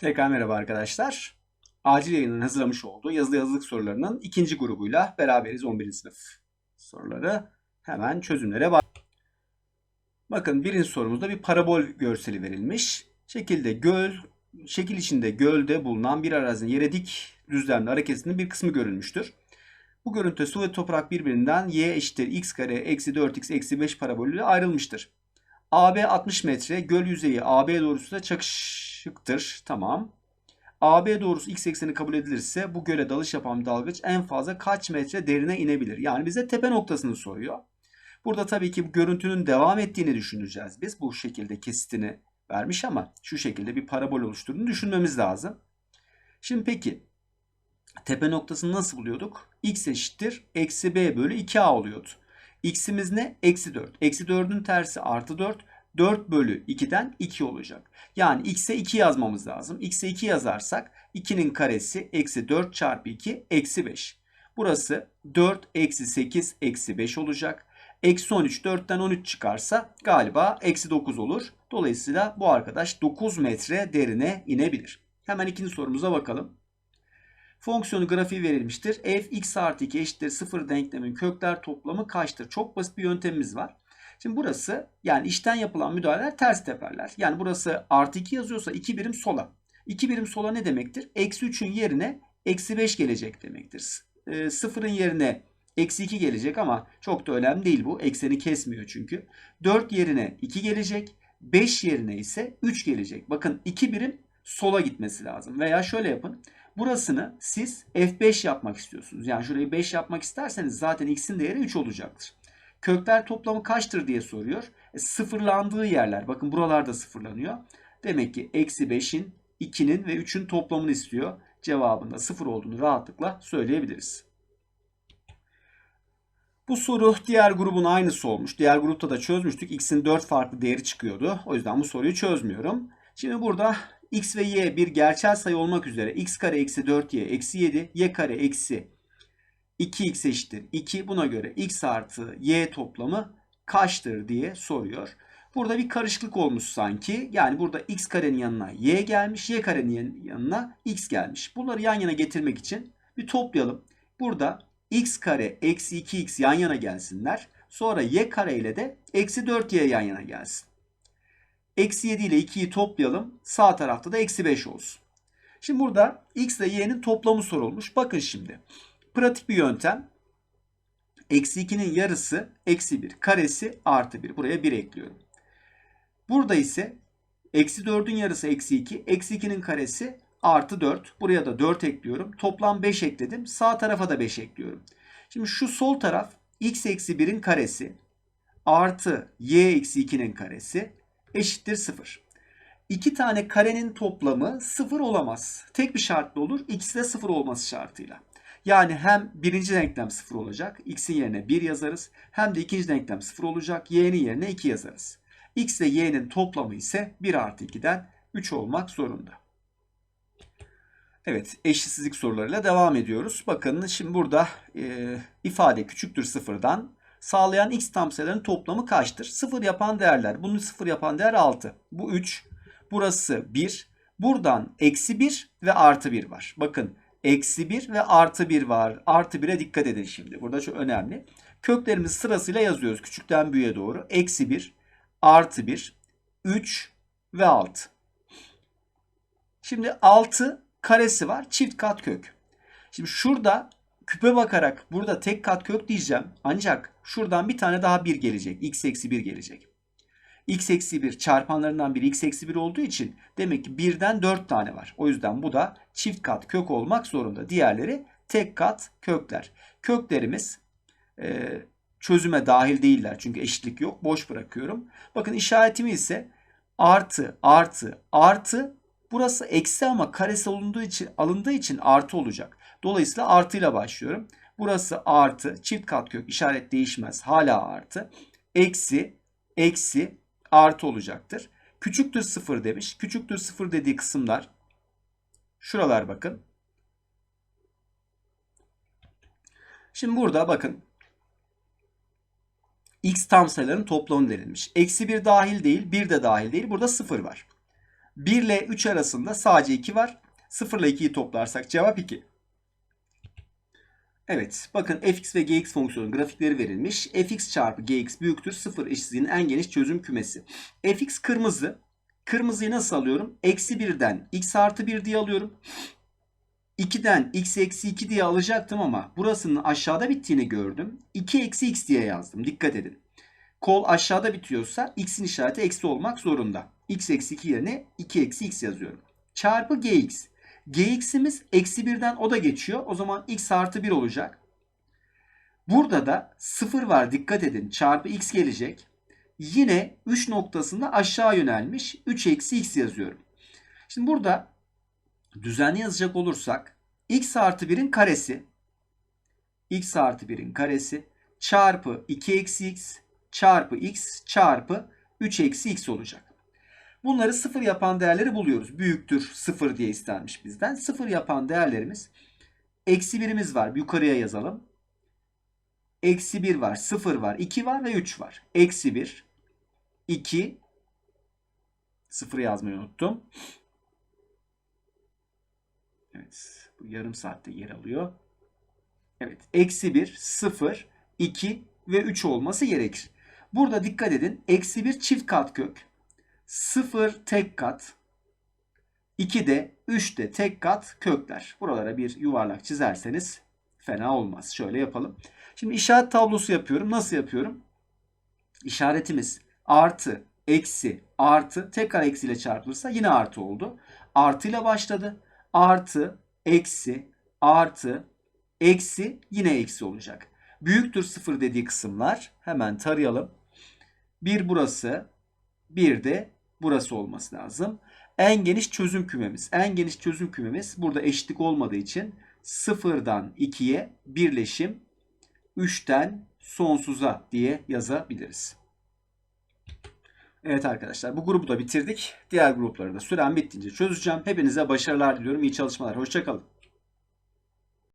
Tekrar merhaba arkadaşlar. Acil yayının hazırlamış olduğu yazılı yazılık sorularının ikinci grubuyla beraberiz 11. sınıf soruları. Hemen çözümlere bak. Bakın birinci sorumuzda bir parabol görseli verilmiş. Şekilde göl, şekil içinde gölde bulunan bir arazinin yere dik düzlemli hareketinin bir kısmı görülmüştür. Bu görüntü su ve toprak birbirinden y eşittir x kare eksi 4x eksi 5 parabolüyle ayrılmıştır. AB 60 metre, göl yüzeyi AB doğrusuyla çakışıktır. Tamam. AB doğrusu x ekseni kabul edilirse bu göle dalış yapan dalgıç en fazla kaç metre derine inebilir? Yani bize tepe noktasını soruyor. Burada tabii ki bu görüntünün devam ettiğini düşüneceğiz. Biz bu şekilde kesitini vermiş ama şu şekilde bir parabol oluşturduğunu düşünmemiz lazım. Şimdi peki tepe noktasını nasıl buluyorduk? x eşittir eksi b bölü 2a oluyordu. X'imiz ne? Eksi 4. Eksi 4'ün tersi artı 4. 4 bölü 2'den 2 olacak. Yani x'e 2 yazmamız lazım. x'e 2 yazarsak 2'nin karesi eksi 4 çarpı 2 eksi 5. Burası 4 eksi 8 eksi 5 olacak. Eksi 13 4'ten 13 çıkarsa galiba eksi 9 olur. Dolayısıyla bu arkadaş 9 metre derine inebilir. Hemen ikinci sorumuza bakalım. Fonksiyonu grafiği verilmiştir. f x artı 2 eşittir 0 denklemin kökler toplamı kaçtır? Çok basit bir yöntemimiz var. Şimdi burası yani işten yapılan müdahaleler ters teperler. Yani burası artı 2 yazıyorsa 2 birim sola. 2 birim sola ne demektir? Eksi 3'ün yerine eksi 5 gelecek demektir. E, yerine eksi 2 gelecek ama çok da önemli değil bu. Ekseni kesmiyor çünkü. 4 yerine 2 gelecek. 5 yerine ise 3 gelecek. Bakın 2 birim sola gitmesi lazım. Veya şöyle yapın. Burasını siz F5 yapmak istiyorsunuz. Yani şurayı 5 yapmak isterseniz zaten x'in değeri 3 olacaktır. Kökler toplamı kaçtır diye soruyor. E, sıfırlandığı yerler. Bakın buralarda sıfırlanıyor. Demek ki eksi 5'in, 2'nin ve 3'ün toplamını istiyor. Cevabında sıfır olduğunu rahatlıkla söyleyebiliriz. Bu soru diğer grubun aynısı olmuş. Diğer grupta da çözmüştük. X'in 4 farklı değeri çıkıyordu. O yüzden bu soruyu çözmüyorum. Şimdi burada x ve y bir gerçel sayı olmak üzere x kare eksi 4y eksi 7 y kare eksi 2x eşittir 2. Buna göre x artı y toplamı kaçtır diye soruyor. Burada bir karışıklık olmuş sanki. Yani burada x karenin yanına y gelmiş. Y karenin yanına x gelmiş. Bunları yan yana getirmek için bir toplayalım. Burada x kare eksi 2x yan yana gelsinler. Sonra y kare ile de eksi 4y yan yana gelsin. Eksi 7 ile 2'yi toplayalım. Sağ tarafta da eksi 5 olsun. Şimdi burada x ile y'nin toplamı sorulmuş. Bakın şimdi. Pratik bir yöntem. Eksi 2'nin yarısı eksi 1. Karesi artı 1. Buraya 1 ekliyorum. Burada ise eksi 4'ün yarısı eksi 2. Eksi 2'nin karesi artı 4. Buraya da 4 ekliyorum. Toplam 5 ekledim. Sağ tarafa da 5 ekliyorum. Şimdi şu sol taraf x eksi 1'in karesi artı y eksi 2'nin karesi eşittir 0. İki tane karenin toplamı 0 olamaz. Tek bir şartlı olur. İkisi de 0 olması şartıyla. Yani hem birinci denklem 0 olacak. X'in yerine 1 yazarız. Hem de ikinci denklem 0 olacak. Y'nin yerine 2 yazarız. X ile Y'nin toplamı ise 1 artı 2'den 3 olmak zorunda. Evet eşitsizlik sorularıyla devam ediyoruz. Bakın şimdi burada e, ifade küçüktür sıfırdan sağlayan x tam sayıların toplamı kaçtır? 0 yapan değerler. Bunu 0 yapan değer 6. Bu 3. Burası 1. Buradan eksi 1 ve artı 1 var. Bakın eksi 1 ve artı 1 var. Artı 1'e dikkat edin şimdi. Burada çok önemli. Köklerimizi sırasıyla yazıyoruz. Küçükten büyüğe doğru. Eksi 1, artı 1, 3 ve 6. Şimdi 6 karesi var. Çift kat kök. Şimdi şurada küpe bakarak burada tek kat kök diyeceğim. Ancak şuradan bir tane daha 1 gelecek. x eksi 1 gelecek. X eksi 1 çarpanlarından biri x eksi 1 olduğu için demek ki 1'den 4 tane var. O yüzden bu da çift kat kök olmak zorunda. Diğerleri tek kat kökler. Köklerimiz e, çözüme dahil değiller. Çünkü eşitlik yok. Boş bırakıyorum. Bakın işaretimi ise artı artı artı burası eksi ama karesi alındığı için, alındığı için artı olacak. Dolayısıyla artıyla başlıyorum. Burası artı çift kat kök işaret değişmez. Hala artı. Eksi eksi artı olacaktır. Küçüktür sıfır demiş. Küçüktür sıfır dediği kısımlar şuralar bakın. Şimdi burada bakın x tam sayıların toplamı verilmiş. Eksi 1 dahil değil, 1 de dahil değil. Burada 0 var. 1 ile 3 arasında sadece 2 var. 0 ile 2'yi toplarsak cevap 2. Evet bakın fx ve gx fonksiyonun grafikleri verilmiş. fx çarpı gx büyüktür 0 eşitliğinin en geniş çözüm kümesi. fx kırmızı. Kırmızıyı nasıl alıyorum? Eksi 1'den x artı 1 diye alıyorum. 2'den x eksi 2 diye alacaktım ama burasının aşağıda bittiğini gördüm. 2 eksi x diye yazdım. Dikkat edin. Kol aşağıda bitiyorsa x'in işareti eksi olmak zorunda. x eksi 2 yerine 2 eksi x yazıyorum. Çarpı gx. Gx'imiz eksi 1'den o da geçiyor. O zaman x artı 1 olacak. Burada da 0 var dikkat edin. Çarpı x gelecek. Yine 3 noktasında aşağı yönelmiş. 3 eksi x yazıyorum. Şimdi burada düzenli yazacak olursak x artı 1'in karesi x artı 1'in karesi çarpı 2 eksi x çarpı x çarpı 3 eksi x olacak. Bunları sıfır yapan değerleri buluyoruz. Büyüktür sıfır diye istenmiş bizden. Sıfır yapan değerlerimiz eksi birimiz var. Yukarıya yazalım. Eksi 1 var, 0 var, 2 var ve 3 var. Eksi 1, 2, 0 yazmayı unuttum. Evet, bu yarım saatte yer alıyor. Evet, eksi 1, 0, 2 ve 3 olması gerekir. Burada dikkat edin. Eksi 1 çift kat kök. 0 tek kat. 2 de 3 de tek kat kökler. Buralara bir yuvarlak çizerseniz fena olmaz. Şöyle yapalım. Şimdi işaret tablosu yapıyorum. Nasıl yapıyorum? İşaretimiz artı, eksi, artı tekrar eksiyle çarpılırsa yine artı oldu. Artıyla başladı. Artı, eksi, artı, eksi yine eksi olacak. Büyüktür sıfır dediği kısımlar hemen tarayalım. Bir burası, bir de burası olması lazım. En geniş çözüm kümemiz. En geniş çözüm kümemiz burada eşitlik olmadığı için sıfırdan 2'ye birleşim 3'ten sonsuza diye yazabiliriz. Evet arkadaşlar bu grubu da bitirdik. Diğer grupları da süren bittiğince çözeceğim. Hepinize başarılar diliyorum. İyi çalışmalar. Hoşçakalın.